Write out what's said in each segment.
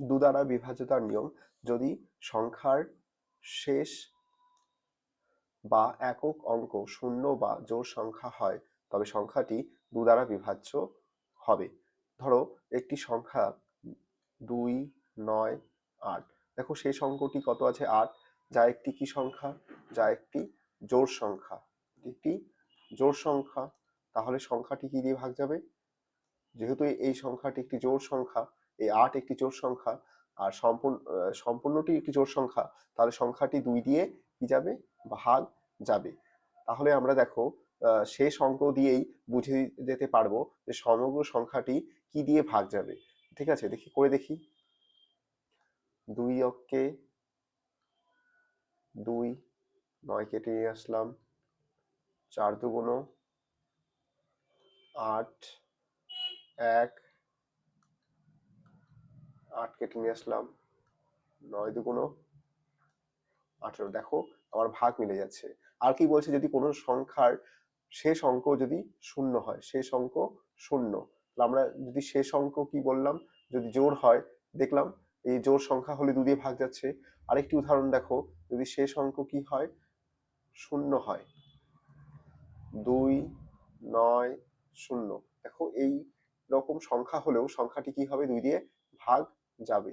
দু দ্বারা বিভাজ্যতার নিয়ম, যদি সংখ্যার শেষ বা একক অঙ্ক শূন্য বা জোড় সংখ্যা হয়, তবে সংখ্যাটি দু দ্বারা বিভাজ্য হবে। ধরো, একটি সংখ্যা দুই, নয়, আট। দেখো শেষ অঙ্কটি কত আছে? আট। যা একটি কি সংখ্যা? যা একটি জোড় সংখ্যা। একটি জোড় সংখ্যা। তাহলে সংখ্যাটি কি দিয়ে ভাগ যাবে? যেহেতু এই সংখ্যাটি একটি জোড় সংখ্যা এই আট একটি জোড় সংখ্যা আর সম্পূর্ণ সম্পূর্ণটি একটি জোড় সংখ্যা, তাহলে সংখ্যাটি দুই দিয়ে কি যাবে? ভাগ যাবে। তাহলে আমরা দেখো শেষ অঙ্ক দিয়েই বুঝে যেতে পারব যে সমগ্র সংখ্যাটি কি দিয়ে ভাগ যাবে। ঠিক আছে? দেখি, করে দেখি। দুই অক্ষে দুই, নয় কেটে নিয়ে আসলাম। চার দুগুণ আট, এক আট কেটে নিয়ে আসলাম। নয় দুগুণ আঠেরো। দেখো, আমার ভাগ মিলে যাচ্ছে। আর কি বলছে, যদি কোনো সংখ্যার শেষ অঙ্ক যদি শূন্য হয়, শেষ অঙ্ক শূন্য। আমরা যদি শেষ অঙ্ক কি বললাম, যদি জোর হয়, দেখলাম এই জোর সংখ্যা হলে দু দিয়ে ভাগ যাচ্ছে। আরেকটি উদাহরণ দেখো, যদি শেষ অঙ্ক কি হয়, শূন্য হয়। দুই, নয়, শূন্য। দেখো, এই রকম সংখ্যা হলেও সংখ্যাটি কি হবে? দুই দিয়ে ভাগ যাবে।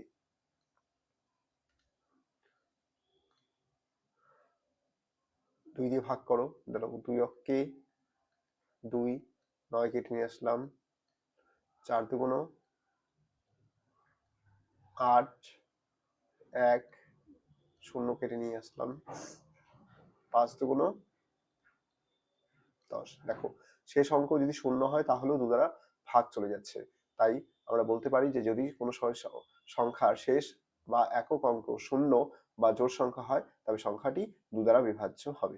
দুই দিয়ে ভাগ করো দেখো দুই অক্ষে দুই, নয় কেটে নিয়ে আসলাম, চার দুগুণ আট, এক, শূন্য কেটে নিয়ে আসলাম, পাঁচ দুগুণ দশ। দেখো, শেষ অঙ্ক যদি শূন্য হয়, তাহলেও দু দ্বারা ভাগ চলে যাচ্ছে। তাই আমরা বলতে পারি যে যদি কোনো সংখ্যার শেষ বা একক অঙ্ক শূন্য বা জোড় সংখ্যা হয়, তবে সংখ্যাটি দু দ্বারা বিভাজ্য হবে।